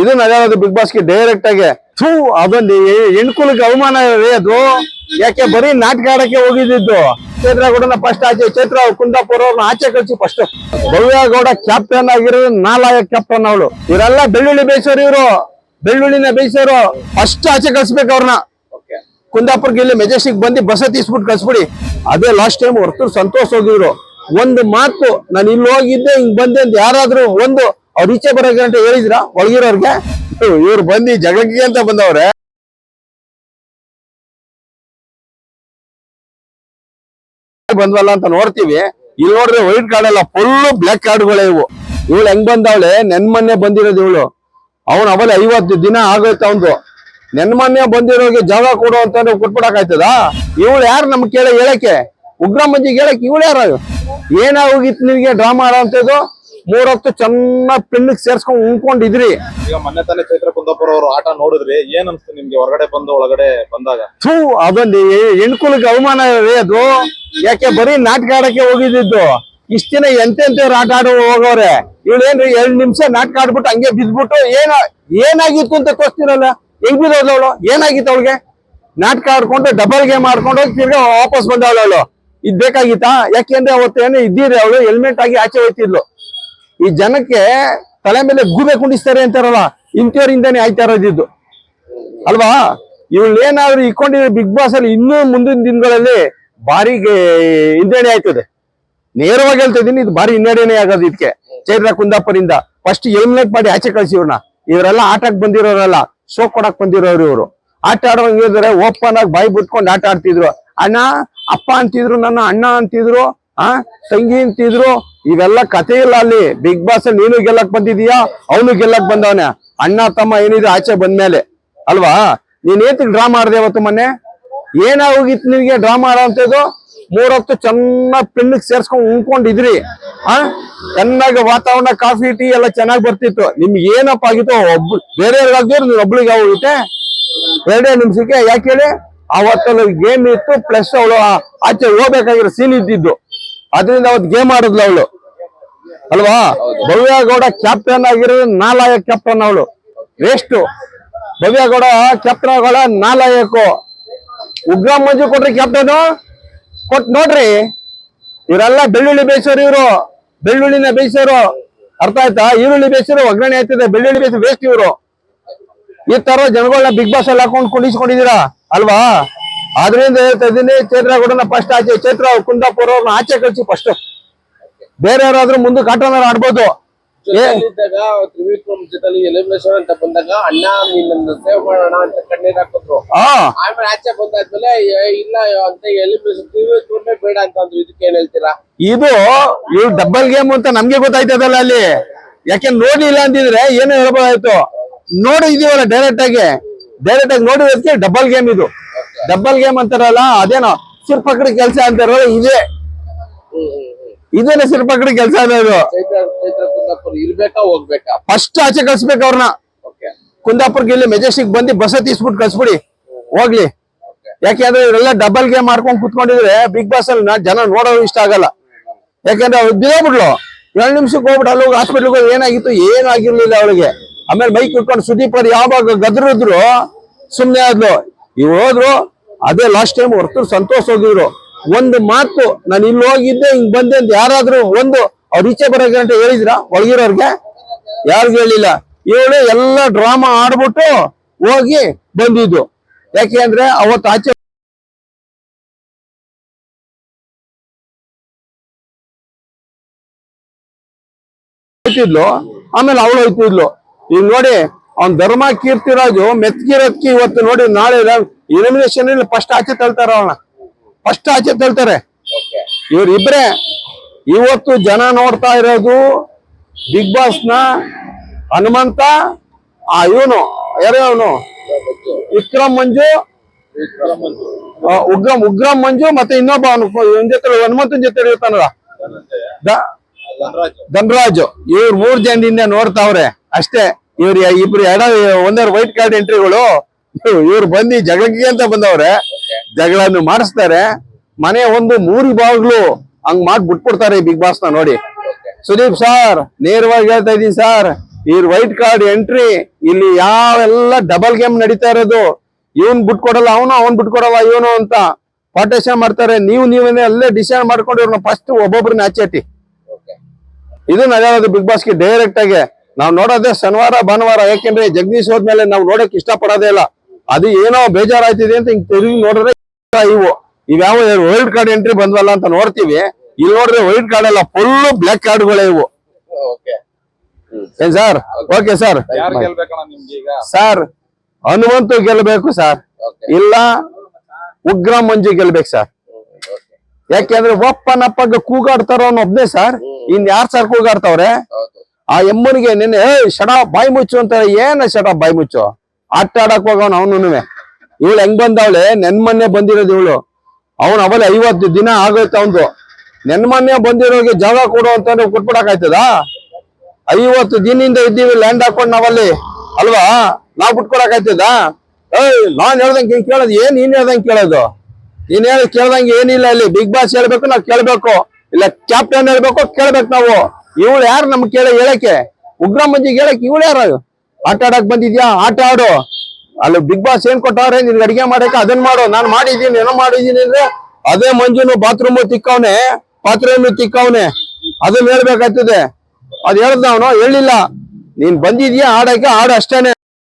ಇದು ನಗರದ big ಬಾಸ್ಗೆ direct ಆಗಿ. ಥೂ ಅದೊಂದು ಹೆಣ್ಕುಲಕ್ಕೆ ಅವಮಾನ ರೀ ಅದು. ಯಾಕೆ ಬರೀ ನಾಟಕ ಆಡಕ್ಕೆ ಹೋಗಿದ್ದು ಚೈತ್ರ ಗೌಡನ ಫಸ್ಟ್ ಆಚೆ ಚೈತ್ರ ಕುಂದಾಪುರ ಅವ್ರನ್ನ ಆಚೆ ಕಳಿಸಿ ಫಸ್ಟ್ ಭವ್ಯ ಗೌಡ ಕ್ಯಾಪ್ಟನ್ ಆಗಿರೋದು ನಾಲಾಯ ಕ್ಯಾಪ್ಟನ್ ಅವಳು. ಇವರೆಲ್ಲ ಬೆಳ್ಳುಳ್ಳಿ ಬೇಯಿಸೋರು ಇವರು. ಬೆಳ್ಳುಳ್ಳಿನ ಬೇಯಿಸೋರು ಫಸ್ಟ್ ಆಚೆ ಕಳ್ಸ್ಬೇಕು ಅವ್ರನ್ನ. ಕುಂದಾಪುರ್ಗೆ ಇಲ್ಲಿ ಮೆಜೆಸ್ಟಿಕ್ ಬಂದು ಬಸ್ ತೀಸ್ಬಿಟ್ಟು ಕಳ್ಸ್ಬಿಡಿ. ಅದೇ ಲಾಸ್ಟ್ ಟೈಮ್ ಹೊರತು ಸಂತೋಷ ಹೋಗಿದ್ರು ಒಂದು ಮಾತು ನಾನು ಇಲ್ಲಿ ಹೋಗಿದ್ದೆ ಹಿಂಗ್ ಬಂದೆ ಅಂತ ಯಾರಾದ್ರೂ ಒಂದು ಅವ್ರ ಈಚೆ ಬರೋಕೆ ಅಂತ ಹೇಳಿದ್ರ? ಒಳಗಿರೋರ್ಗೆ? ಇವ್ರು ಬಂದು ಜಗಕ್ಕೆ ಅಂತ ಬಂದವ್ರೆ? ಬಂದ್ವಲ್ಲ ಅಂತ ನೋಡ್ತೀವಿ. ಇಲ್ಲಿ ನೋಡ್ರಿ ವೈಟ್ ಕಾರ್ಡ್ ಅಲ್ಲ ಫುಲ್ ಬ್ಲಾಕ್ ಕಾರ್ಡ್ಗಳೇ ಇವು. ಇವಳು ಹೆಂಗ್ ಬಂದವಳೆ? ನೆನ್ ಮೊನ್ನೆ ಬಂದಿರೋದು ಇವಳು. ಅವನ್ ಅವಲೆ ಐವತ್ತು ದಿನ ಆಗೋಯ್ತು ಅವಂದು ನೆನ್ ಮೊನ್ನೆ ಬಂದಿರೋಗೆ ಜಾಗ ಕೊಡು ಅಂತ ಕೊಟ್ಬಿಡಕಾಯ್ತದ ಇವಳು ಯಾರು ನಮ್ಗೆ ಕೇಳ ಹೇಳಕ್ಕೆ? ಉಗ್ರ ಮಂಜಿಗೆ ಹೇಳಕ್ ಇವಳು ಯಾರು? ಏನಾಗೋಗಿತ್ತು ನಿಮಗೆ ಡ್ರಾಮಾ ಆಡೋ ಅಂತದ್ದು ಮೂರೊತ್ತು ಚೆನ್ನಾಗ್ ಪಿಂಡಿಗೆ ಸೇರ್ಸ್ಕೊಂಡ್ ಉಣ್ಕೊಂಡಿದ್ರಿ. ಈಗ ಮೊನ್ನೆ ತಾನೇ ಚೈತ್ರ ಕುಂದಾಪುರ ಅವರು ಆಟ ನೋಡಿದ್ರಿ ಏನ್ ಅನ್ಸ್ತು ನಿಮ್ಗೆ? ಹೊರಗಡೆ ಬಂದು ಒಳಗಡೆ ಬಂದಾಗ? ಥೂ ಅದೊಂದು ಹೆಣ್ಕುಲಕ್ಕೆ ಅವಮಾನ ರೀ ಅದು. ಯಾಕೆ ಬರೀ ನಾಟಕ ಆಡಕ್ಕೆ ಹೋಗಿದ್ದು ಇಷ್ಟ ದಿನ ಎಂತೆಂತವ್ರು ಆಟ ಆಡೋ ಹೋಗೋರೆ. ಏನ್ರಿ ಎರಡ್ ನಿಮಿಷ ನಾಟಕ ಆಡ್ಬಿಟ್ಟು ಹಂಗೆ ಬಿದ್ಬಿಟ್ಟು ಏನ ಏನಾಗಿತ್ತು ಅಂತ ತೋರಿಸ್ತಿರಲ್ಲ ಹೆಂಗ್ ಬಿದ್ದವಳು ಏನಾಗಿತ್ತು ಅವಳಿಗೆ? ನಾಟಕ ಆಡ್ಕೊಂಡು ಡಬಲ್ ಗೇಮ್ ಆಡ್ಕೊಂಡು ಹೋಗಿ ತಿರ್ಗಾ ವಾಪಸ್ ಬಂದವಳು ಅವಳು. ಇದ್ ಬೇಕಾಗಿತ್ತಾ? ಯಾಕೆಂದ್ರೆ ಅವತ್ತೇನು ಇದ್ದೀರಿ ಅವಳು? ಹೆಲ್ಮೆಟ್ ಆಗಿ ಆಚೆ ಹೋಯ್ತಿದ್ಲು. ಈ ಜನಕ್ಕೆ ತಲೆ ಮೇಲೆ ಗೂಬೆ ಕುಂಡಿಸ್ತಾರೆ ಅಂತಾರಲ್ಲ, ಇಂಥವ್ರಿಂದಾನೇ ಆಯ್ತಾ ಇರೋದಿದ್ದು. ಅಲ್ವಾ? ಇವಳು ಏನಾದ್ರು ಇಕ್ಕೊಂಡಿರೋ ಬಿಗ್ ಬಾಸ್ ಅಲ್ಲಿ ಇನ್ನೂ ಮುಂದಿನ ದಿನಗಳಲ್ಲಿ ಭಾರಿ ಹಿನ್ನಡೆ ಆಯ್ತದೆ. ನೇರವಾಗಿ ಹೇಳ್ತಾ ಇದೀನಿ ಇದು ಭಾರಿ ಹಿನ್ನಡೆನೇ ಆಗೋದು ಇದಕ್ಕೆ ಚೈತ್ರ ಕುಂದಾಪುರಿಂದ ಫಸ್ಟ್ ಎಲಿಮಿನೇಟ್ ಮಾಡಿ ಆಚೆ ಕಳಿಸಿ ಇವ್ರನ್ನ. ಇವರೆಲ್ಲ ಆಟಕ್ಕೆ ಬಂದಿರೋರಲ್ಲ ಶೋ ಕೊಡಕ್ ಬಂದಿರೋರು ಇವರು. ಆಟ ಆಡೋಂಗಿದ್ರೆ ಓಪನ್ ಆಗಿ ಬಾಯಿ ಬಿಟ್ಕೊಂಡು ಆಟ ಆಡ್ತಿದ್ರು. ಅಣ್ಣ, ಅಪ್ಪ ಅಂತಿದ್ರು, ನನ್ನ ಅಣ್ಣ ಅಂತಿದ್ರು ಆ? ತಂಗಿ ಅಂತಿದ್ರು, ಇವೆಲ್ಲ ಕಥೆ ಇಲ್ಲ ಅಲ್ಲಿ ಬಿಗ್ ಬಾಸ್ ನೀನು ಗೆಲ್ಲಕ್ ಬಂದಿದೀಯಾ ಅವನು ಗೆಲ್ಲಕ್ ಬಂದವನೆ. ಅಣ್ಣ, ತಮ್ಮ ಏನಿದೆ ಆಚೆ ಬಂದ್ಮೇಲೆ. ಅಲ್ವಾ? ನೀನ್ ಏತಕ್ ಡ್ರಾ ಮಾಡಿದೆ ಅವತ್ತು ಮೊನ್ನೆ? ಏನಾಗೋಗಿತ್ತು ನಿನಗೆ ಡ್ರಾ ಮಾಡೋ ಅಂತದ್ದು ಮೂರೊತ್ತು ಚೆನ್ನಾಗ್ ಪಿನ್ನಿಗೆ ಸೇರ್ಸ್ಕೊಂಡ್ ಉಣ್ಕೊಂಡಿದ್ರಿ. ಆ? ಚೆನ್ನಾಗಿ ವಾತಾವರಣ ಕಾಫಿ ಟೀ ಎಲ್ಲ ಚೆನ್ನಾಗಿ ಬರ್ತಿತ್ತು. ನಿಮ್ಗೆ ಏನಪ್ಪ ಆಗಿತ್ತು, ಒಬ್ಬ ಬೇರೆಯವ್ರಿಗಾಗ್ದಿರು ನೀನ್ ಒಬ್ಳಿಗೆ ಹೋಗುತ್ತೆ? ಎರಡೇ ನಿಮಿಷಕ್ಕೆ, ಯಾಕೆ ಹೇಳಿ? ಅವತ್ತಲ್ಲಿ ಗೇಮ್ ಇತ್ತು ಪ್ಲಸ್ ಅವಳು ಆಚೆ ಹೋಗ್ಬೇಕಾಗಿರೋ ಸೀನ್ ಇದ್ದಿದ್ದು. ಅದರಿಂದ ಅವತ್ತು ಗೇಮ್ ಆಡಿದ್ಲು ಅವಳು. ಅಲ್ವಾ? ಭವ್ಯಗೌಡ ಕ್ಯಾಪ್ಟನ್ ಆಗಿರೋದು ನಾಲಾಯಕ್ ಕ್ಯಾಪ್ಟನ್ ಅವಳು. ವೇಸ್ಟ್ ಭವ್ಯಗೌಡ ಕ್ಯಾಪ್ಟನ್ ಆಗೋಳ ನಾಲಾಯಕು. ಉಗ್ರ ಮಂಜು ಕೊಟ್ರಿ ಕ್ಯಾಪ್ಟನ್ ಕೊಟ್ ನೋಡ್ರಿ. ಇವರೆಲ್ಲ ಬೆಳ್ಳುಳ್ಳಿ ಬೇಯಿಸೋರು ಇವರು. ಬೆಳ್ಳುಳ್ಳಿನ ಬೇಯಿಸೋರು. ಅರ್ಥ ಆಯ್ತಾ? ಈರುಳ್ಳಿ ಬೇಯಿಸೋರು, ಒಗ್ಗರಣೆ ಆಯ್ತದೆ ಬೆಳ್ಳುಳ್ಳಿ ಬೇಯಿಸಿ ವೇಸ್ಟ್ ಇವರು. ಈ ತರ ಜನಗಳನ್ನ ಬಿಗ್ ಬಾಸ್ ಅಲ್ಲಿ ಹಾಕೊಂಡು ಅಲ್ವಾ? ಆದ್ರಿಂದ ಹೇಳ್ತಾ ಇದ್ದೀನಿ ಚೈತ್ರ ಗೌಡನ ಫಸ್ಟ್ ಆಚೆ ಚೈತ್ರ ಕುಂದಾಪುರ ಅವ್ರನ್ನ ಆಚೆ ಕಳಿಸಿ ಫಸ್ಟ್ ಬೇರೆಯವರಾದ್ರೂ ಮುಂದಕ್ಕೆ ಆಟನಾರ ಆಡ್ಬೋದು. ಏ ಇದ್ದಾಗ ತ್ರಿವಿಕ್ರಮ್ ಜೊತೆಲಿ ಎಲಿಮಿನೇಷನ್ ಅಂತ ಬಂದಾಗ ಅಣ್ಣ ನಿನ್ನ ಸೇವ್ ಮಾಡೋಣ ಅಂತ ಕಣ್ಣೀರ್ ಹಾಕಿದ್ರು. ಆಮೇಲೆ ಆಚೆ ಬಂದಾದ್ಮೇಲೆ ಇಲ್ಲ ಅಂತ ಎಲಿಮಿನೇಷನ್ ತ್ರಿವಿಕ್ರಮೇ ಬೇಡ ಅಂತ ಅಂದ್ರು. ಇದಕ್ಕೆ ಏನ್ ಹೇಳ್ತೀರಾ? ಇದು ಇವ್ ಡಬಲ್ ಗೇಮ್ ಅಂತ ನಮ್ಗೆ ಗೊತ್ತಾಯ್ತದಲ್ಲ ಅಲ್ಲಿ. ಯಾಕೆ ನೋಡಿಲ್ಲ ಅಂತಿದ್ರೆ ಏನು ಹೇಳ್ಬೋದಾಯ್ತು? ನೋಡಿದೀವಲ್ಲ ಡೈರೆಕ್ಟ್ ಆಗಿ. ಡೈರೆಕ್ಟ್ ಆಗಿ ನೋಡಿರೋದಕ್ಕೆ ಡಬಲ್ ಗೇಮ್ ಇದು. ಡಬಲ್ ಗೇಮ್ ಅಂತಾರಲ್ಲ ಅದೇನೋ ಸಿರ್ಪಕಡಿ ಕೆಲಸ ಅಂತಾರಲ್ಲ ಇದೇ. ಇದೇನೆ ಸಿರ್ಪಕಡಿ ಕೆಲಸ ಅನ್ನೋದು. ಕುಂದಾಪುರ ಇರ್ಬೇಕಾ ಹೋಗ್ಬೇಕಾ? ಫಸ್ಟ್ ಆಚೆ ಕಳ್ಸ್ಬೇಕು ಅವ್ರನ್ನ. ಓಕೆ ಕುಂದಾಪುರ್ಗೆ ಇಲ್ಲಿ ಮೆಜೆಸ್ಟಿಕ್ ಬಂದು ಬಸ್ ತೀಸ್ಬಿಟ್ಟು ಕಳ್ಸ್ಬಿಡಿ. ಹೋಗ್ಲಿ. ಯಾಕೆಂದ್ರೆ ಇವರೆಲ್ಲ ಡಬಲ್ ಗೇಮ್ ಮಾಡ್ಕೊಂಡು ಕುತ್ಕೊಂಡಿದ್ರೆ ಬಿಗ್ ಬಾಸ್ ಅಲ್ಲಿ ಜನ ನೋಡೋ ಇಷ್ಟ ಆಗಲ್ಲ. ಯಾಕೆಂದ್ರೆ ಅವ್ರು ಬಿಡೋಬಿಡ್ಲು ಎರಡು ನಿಮಿಷಕ್ಕೆ ಹೋಗ್ಬಿಟ್ಟು ಅಲ್ಲಿ ಹೋಗಿ ಹಾಸ್ಪಿಟ್ಲಿಗೆ ಹೋಗಿ ಏನಾಗಿತ್ತು? ಏನಾಗಿರ್ಲಿಲ್ಲ ಅವಳಿಗೆ. ಆಮೇಲೆ ಮೈಕ್ ಇಟ್ಕೊಂಡು ಸುದೀಪ್ ಅವ್ರು ಯಾವಾಗ ಗದ್ರಿದ್ರು ಸುಮ್ನೆ ಆದ್ಲು. ಇವ್ರು ಹೋದ್ರು ಅದೇ ಲಾಸ್ಟ್ ಟೈಮ್ ಹೊರತು ಸಂತೋಷ ಹೋಗಿದ್ರು. ಒಂದು ಮಾತು, ನಾನು ಇಲ್ಲಿ ಹೋಗಿದ್ದೆ, ಹಿಂಗ್ ಬಂದೆ ಅಂತ ಯಾರಾದ್ರೂ ಒಂದು ಅವ್ರ ಈಚೆ ಬರೋಕೆ ಅಂತ ಹೇಳಿದ್ರ? ಒಳಗಿರೋರ್ಗೆ? ಯಾರಿಗೂ ಹೇಳಿಲ್ಲ. ಇವಳು ಎಲ್ಲ ಡ್ರಾಮಾ ಆಡ್ಬಿಟ್ಟು ಹೋಗಿ ಬಂದಿದ್ದು. ಯಾಕೆ ಅಂದ್ರೆ ಅವತ್ತು ಆಚೆ ಹೋಯ್ತಿದ್ಲು ಆಮೇಲೆ ಅವಳು ಹೋಯ್ತಿದ್ಲು ಈಗ ನೋಡಿ, ಅವ್ನ್ ಧರ್ಮ ಕೀರ್ತಿರಾಜು ಮೆತ್ಕಿರೋದ್ಕಿ ಇವತ್ತು ನೋಡಿ ನಾಳೆ ಎಲಿಮಿನೇಷನ್ ಇಲ್ಲಿ ಫಸ್ಟ್ ಆಚೆ ತಳ್ತಾರ ಅವನ ಫಸ್ಟ್ ಆಚೆ ತಳ್ತಾರೆ. ಇವ್ರಿಬ್ರೆ ಇವತ್ತು ಜನ ನೋಡ್ತಾ ಇರೋದು ಬಿಗ್ ಬಾಸ್ನ ಹನುಮಂತ, ಆ ಇವನು, ಯಾರೇ ಅವನು? ವಿಕ್ರಮ್ ಮಂಜು ಉಗ್ರಂ ಉಗ್ರಂ ಮಂಜು ಮತ್ತೆ ಇನ್ನೊಬ್ಬ ಅವನು, ಇವನ್ ಜೊತೆ ಹನುಮಂತನ ಜೊತೆ ಇರ್ತಾನಲ್ಲ? ಧನರಾಜು. ಇವ್ರು ಮೂರ್ ಜನದಿಂದ ನೋಡ್ತಾವ್ರೆ. ಅಷ್ಟೇ, ಇವ್ರ ಇಬ್ರು ಎರಡ ಒಂದರ ವೈಟ್ ಕಾರ್ಡ್ ಎಂಟ್ರಿಗಳು ಇವ್ರು ಬಂದು ಜಗಳಕ್ಕೆ ಅಂತ ಬಂದವ್ರೆ, ಜಗಳನ್ನು ಮಾಡಿಸ್ತಾರೆ. ಮನೆ ಒಂದು ಮೂರಿ ಬಾಗ್ಲು ಹಂಗ್ ಮಾಡಿ ಬಿಟ್ಬಿಡ್ತಾರೆ ಬಿಗ್ ಬಾಸ್ನ ನೋಡಿ. ಸುದೀಪ್ ಸರ್ ನೇರವಾಗಿ ಹೇಳ್ತಾ ಇದೀನಿ ಸರ್ ಈ ವೈಟ್ ಕಾರ್ಡ್ ಎಂಟ್ರಿ, ಇಲ್ಲಿ ಯಾವೆಲ್ಲ ಡಬಲ್ ಗೇಮ್ ನಡೀತಾ ಇರೋದು, ಇವನ್ ಬಿಟ್ಕೊಡಲ್ಲ, ಅವನು ಅವನ್ ಬಿಟ್ಕೊಡಲ್ಲ, ಇವನು ಅಂತ ಪಾರ್ಟೇಷನ್ ಮಾಡ್ತಾರೆ. ನೀವು ನೀವೇ ಅಲ್ಲೇ ಡಿಸೈಡ್ ಮಾಡ್ಕೊಂಡು ಇವ್ರನ್ನ ಫಸ್ಟ್ ಒಬ್ಬೊಬ್ರನ್ನ ಆಚೆಟಿ ಓಕೆ ಇದು ನಡೆಯೋದು ಬಿಗ್ ಬಾಸ್ಗೆ ಡೈರೆಕ್ಟ್ ಆಗಿ, ನಾವು ನೋಡೋದೇ ಶನಿವಾರ, ಭಾನುವಾರ, ಯಾಕೆಂದ್ರೆ ಜಗದೀಶ್ ಹೋದ್ಮೇಲೆ ನಾವು ನೋಡಕ್ ಇಷ್ಟ ಪಡೋದೇ ಇಲ್ಲ. ಅದು ಏನೋ ಬೇಜಾರಾಯ್ತಿದೆ ಅಂತ ಹಿಂಗ್ ತಿರುಗಿ ನೋಡಿದ್ರೆ ಇವು. ಇವ್ಯಾವ ವೈಲ್ಡ್ ಕಾರ್ಡ್ ಎಂಟ್ರಿ ಬಂದ್ವಲ್ಲ ಅಂತ ನೋಡ್ತೀವಿ. ಇಲ್ಲಿ ನೋಡಿದ್ರೆ ವೈಲ್ಡ್ ಕಾರ್ಡ್ ಅಲ್ಲ ಫುಲ್ ಬ್ಲಾಕ್ ಕಾರ್ಡ್ಗಳೇ ಇವು. ಏನ್ sir okay sir sir Hanumanthu ಗೆಲ್ಬೇಕು ಸರ್ ಇಲ್ಲ ಉಗ್ರ ಮಂಜು ಗೆಲ್ಬೇಕು ಸರ್ ಯಾಕೆಂದ್ರೆ ಒಪ್ಪನಪ್ಪಗ ಕೂಗಾಡ್ತಾರ ಒಬ್ನೇ ಸರ್ ಇನ್ ಯಾರ್ ಸರ್ ಕೂಗಾಡ್ತಾವ್ರೆ? ಆ ಎಮ್ಮನಿಗೆ ನಿನ್ನೆ ಏ ಶಡ ಬಾಯಿ ಮುಚ್ಚು ಅಂತಾರೆ. ಏನ ಶಡ ಬಾಯಿ ಮುಚ್ಚು? ಆಟ ಆಡಕ್ ಹೋಗವನ್ ಅವನು ಇವಳು ಹೆಂಗ್ ಬಂದವಳೆ? ನೆನ್ಮನ್ನೆ ಬಂದಿರೋದು ಇವಳು. ಅವನ್ ಅವಳೆ ಐವತ್ತು ದಿನ ಆಗೋಯ್ತು ಅವನ್ದು. ನೆನ್ಮನ್ನೆ ಬಂದಿರೋಗಿ ಜಾಗ ಕೊಡು ಅಂತಂದ್ರೆ ಕೊಟ್ಬಿಡಕ್ ಆಯ್ತದ? ಐವತ್ತು ದಿನದಿಂದ ಇದ್ದೀವಿ ಲ್ಯಾಂಡ್ ಹಾಕೊಂಡ್ ನಾವಲ್ಲಿ. ಅಲ್ವಾ? ನಾವು ಬಿಟ್ಕೊಡಕ್ ಆಯ್ತದ? ಏಯ್, ನಾನ್ ಹೇಳ್ದಂಗೆ ಕೇಳೋದು. ಏನ್ ನೀನ್ ಹೇಳ್ದಂಗೆ ಕೇಳೋದು? ನೀನ್ ಹೇಳಿ ಕೇಳ್ದಂಗೆ ಏನಿಲ್ಲ ಅಲ್ಲಿ. ಬಿಗ್ ಬಾಸ್ ಹೇಳ್ಬೇಕು, ನಾವ್ ಕೇಳ್ಬೇಕು. ಇಲ್ಲ ಕ್ಯಾಪ್ಟನ್ ಹೇಳ್ಬೇಕು, ಕೇಳ್ಬೇಕು ನಾವು. ಇವಳು ಯಾರು ನಮ್ಗೆ ಕೇಳ ಹೇಳಕ್ಕೆ? ಉಗ್ರ ಮಂಜಿಗೆ ಹೇಳಕ್ ಇವಳು ಯಾರು? ಆಟ ಆಡಕ್ ಬಂದಿದ್ಯಾ? ಆಟ ಆಡು. ಅಲ್ಲಿ ಬಿಗ್ ಬಾಸ್ ಏನ್ ಕೊಟ್ಟವ್ರೆ? ನಿನ್ಗೆ ಅಡಿಗೆ ಮಾಡಕ್ಕೆ ಅದನ್ ಮಾಡು. ನಾನ್ ಮಾಡಿದೀನಿ ಏನೋ ಮಾಡಿದೀನಿ ಅಂದ್ರೆ ಅದೇ ಮಂಜುನು ಬಾತ್ರೂಮ್ ತಿಕ್ಕವನೆ ಬಾತ್ರೂಮ್ ತಿಕ್ಕವನೆ. ಅದನ್ನ ಹೇಳ್ಬೇಕಾಗ್ತದೆ. ಅದ್ ಹೇಳ್ದ ಅವನು, ಹೇಳಿಲ್ಲ. ನೀನ್ ಬಂದಿದ್ಯಾ? ಆಡಕ್ಕೆ ಆಡು ಅಷ್ಟೇನೆ.